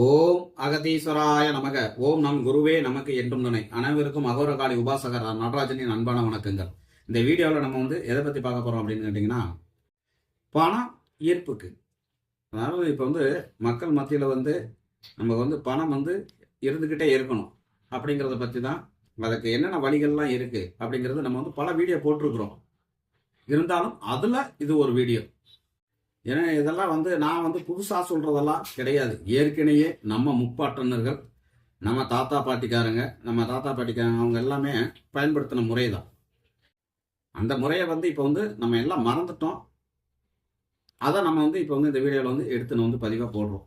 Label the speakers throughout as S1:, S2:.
S1: ஓம் அகதீஸ்வராய நமக. ஓம் நம் குருவே நமக்கு என்றும் துணை. அனைவருக்கும் அகோரகாலி உபாசகர் நடராஜனின் அன்பான வணக்கங்கள். இந்த வீடியோவில் நம்ம வந்து எதை பற்றி பார்க்க போகிறோம் அப்படின்னு கேட்டிங்கன்னா பணம் ஈர்ப்புக்கு. அதாவது இப்போ வந்து மக்கள் மத்தியில் வந்து நம்ம வந்து பணம் வந்து இருந்துக்கிட்டே இருக்கணும் அப்படிங்கிறத பற்றி தான் அதுக்கு என்னென்ன வழிகள்லாம் இருக்குது அப்படிங்கிறது நம்ம வந்து பல வீடியோ போட்டிருக்கிறோம். இருந்தாலும் அதில் இது ஒரு வீடியோ. ஏன்னா இதெல்லாம் வந்து நான் வந்து புதுசாக சொல்கிறதெல்லாம் கிடையாது. ஏற்கனவே நம்ம முப்பாட்டனர்கள் நம்ம தாத்தா பாட்டிக்காரங்க நம்ம தாத்தா பாட்டிக்காரங்க அவங்க எல்லாமே பயன்படுத்தின முறை தான் அந்த முறையை வந்து இப்போ வந்து நம்ம எல்லாம் மறந்துட்டோம். அதை நம்ம வந்து இப்போ வந்து இந்த வீடியோவில் வந்து எடுத்துன்னு வந்து பதிவாக போடுறோம்.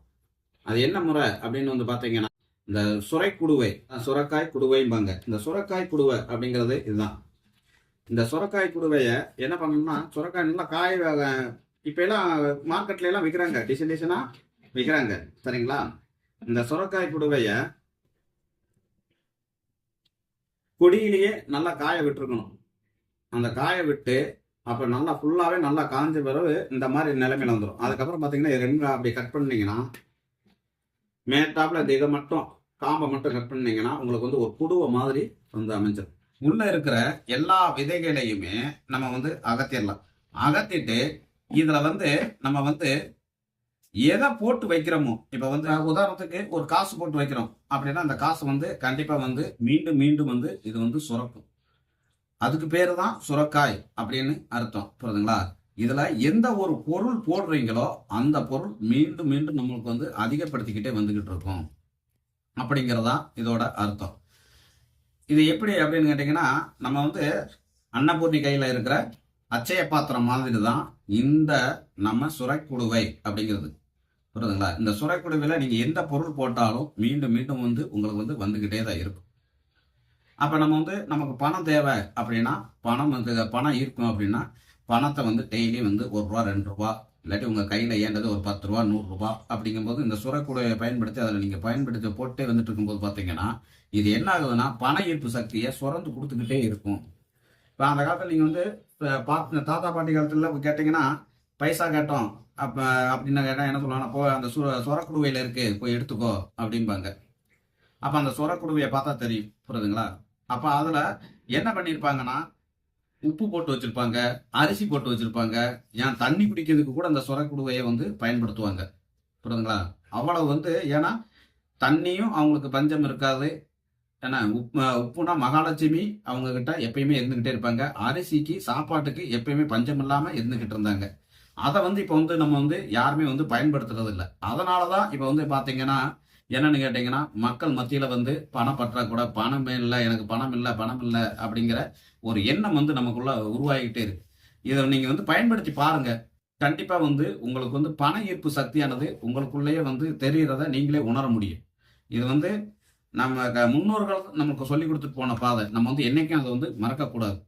S1: அது என்ன முறை அப்படின்னு வந்து பார்த்தீங்கன்னா இந்த சுரை குடுவை சுரக்காய் குடுவைம்பாங்க இந்த சுரக்காய் குடுவை அப்படிங்கிறது இதுதான். இந்த சுரக்காய் குடுவையை என்ன பண்ணணும்னா சுரக்காய் நல்லா காய இப்ப எல்லாம் மார்க்கெட்ல எல்லாம் விற்கிறாங்க டிசைன் டிசைனா விற்கிறாங்க சரிங்களா? இந்த சுரக்காய் புடுவையை கொடியிலேயே நல்லா காய விட்டுருக்கணும். அந்த காய விட்டு அப்போ நல்லா ஃபுல்லாகவே நல்லா காஞ்ச பிறகு இந்த மாதிரி நிலைமையில வந்துடும் அதுக்கப்புறம் பார்த்தீங்கன்னா இது ரெண்டு அப்படி கட் பண்ணிங்கன்னா மேட்டாப்பில் இந்த இதை மட்டும் காம்பை மட்டும் கட் பண்ணிங்கன்னா உங்களுக்கு வந்து ஒரு குடுவை மாதிரி வந்து அமைஞ்சிடும் உள்ளே இருக்கிற எல்லா விதைகளையுமே நம்ம வந்து அகத்திடலாம். அகத்திட்டு இதுல வந்து நம்ம வந்து எதை போட்டு வைக்கிறோமோ இப்ப வந்து உதாரணத்துக்கு ஒரு காசு போட்டு வைக்கிறோம். அப்படின்னா அந்த காசு வந்து கண்டிப்பா வந்து மீண்டும் மீண்டும் வந்து இது வந்து சுரக்கும். அதுக்கு பேரு தான் சுரக்காய் அப்படின்னு அர்த்தம். புரியுதுங்களா? இதுல எந்த ஒரு பொருள் போடுறீங்களோ அந்த பொருள் மீண்டும் மீண்டும் நம்மளுக்கு வந்து அதிகப்படுத்திக்கிட்டே வந்துகிட்டு இருக்கும். அப்படிங்கிறதா இதோட அர்த்தம். இது எப்படி அப்படின்னு கேட்டிங்கன்னா நம்ம வந்து அன்னபூர்ணி கையில இருக்கிற அச்சய பாத்திரம் மாதிரி தான் இந்த நம்ம சுரைக்குடுவை அப்படிங்கிறது. புரியுதுங்களா? இந்த சுரைக்குடுவையில் நீங்கள் எந்த பொருள் போட்டாலும் மீண்டும் மீண்டும் வந்து உங்களுக்கு வந்து வந்துக்கிட்டே தான் இருக்கும். அப்போ நம்ம வந்து நமக்கு பணம் தேவை அப்படின்னா பணம் வந்து பணம் இருக்கும் அப்படின்னா பணத்தை வந்து டெய்லி வந்து ஒரு ரூபா ரெண்டு ரூபா இல்லாட்டி உங்கள் கையில் ஏண்டது ஒரு பத்து ரூபா நூறுரூபா அப்படிங்கும்போது இந்த சுரைக்குடுவையை பயன்படுத்தி அதில் நீங்கள் பயன்படுத்தி போட்டே வந்துட்டு இருக்கும்போது பார்த்தீங்கன்னா இது என்ன ஆகுதுன்னா பண ஈர்ப்பு சக்தியை சுரந்து கொடுத்துக்கிட்டே இருக்கும். இப்போ அந்த காலத்தில் நீங்கள் வந்து பா தாத்தா பாட்டி காலத்தில் கேட்டிங்கன்னா பைசா கேட்டோம். அப்போ அப்படின்னு கேட்டால் என்ன சொல்லுவாங்க போ அந்த சுர சொரக்குடுவையில் இருக்குது போய் எடுத்துக்கோ அப்படிம்பாங்க. அப்போ அந்த சொரக்குடுவையை பார்த்தா தெரியும் புரியுதுங்களா? அப்போ அதில் என்ன பண்ணியிருப்பாங்கன்னா உப்பு போட்டு வச்சுருப்பாங்க அரிசி போட்டு வச்சுருப்பாங்க ஏன் தண்ணி குடிக்கிறதுக்கு கூட அந்த சொரக்குடுவையை வந்து பயன்படுத்துவாங்க. புரியுதுங்களா? அவ்வளவு வந்து ஏன்னா தண்ணியும் அவங்களுக்கு பஞ்சம் இருக்காது ஏன்னா உப்பு உப்புனா மகாலட்சுமி அவங்க கிட்ட எப்பயுமே இருந்துகிட்டே இருப்பாங்க. அரிசிக்கு சாப்பாட்டுக்கு எப்பயுமே பஞ்சம் இல்லாம இருந்துகிட்டு இருந்தாங்க. அதை வந்து இப்போ வந்து நம்ம வந்து யாருமே வந்து பயன்படுத்துறது இல்லை. அதனால தான் இப்போ வந்து பார்த்தீங்கன்னா என்னன்னு கேட்டிங்கன்னா மக்கள் மத்தியில் வந்து பணம் பற்றாக்குறை பணமே இல்லை எனக்கு பணம் இல்லை பணம் இல்லை அப்படிங்கிற ஒரு எண்ணம் வந்து நமக்குள்ள உருவாகிட்டே இருக்கு. இதை நீங்கள் வந்து பயன்படுத்தி பாருங்க. கண்டிப்பாக வந்து உங்களுக்கு வந்து பண ஈர்ப்பு சக்தியானது உங்களுக்குள்ளேயே வந்து தெரிகிறத நீங்களே உணர முடியும். இது வந்து நம்ம க- முன்னோர்கள் நமக்கு சொல்லி கொடுத்துட்டு போன பாதை நம்ம வந்து என்றைக்கும் அதை வந்து மறக்கக்கூடாது.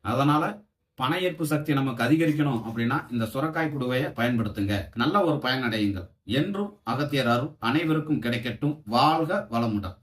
S1: அதனால் பண ஈர்ப்பு சக்தி நமக்கு அதிகரிக்கணும் அப்படின்னா இந்த சுரக்காய் குடுவையை பயன்படுத்துங்க. நல்ல ஒரு பயனடையுங்கள். என்றும் அகத்தியர் அருள் அனைவருக்கும் கிடைக்கட்டும். வாழ்க வளமுடன்.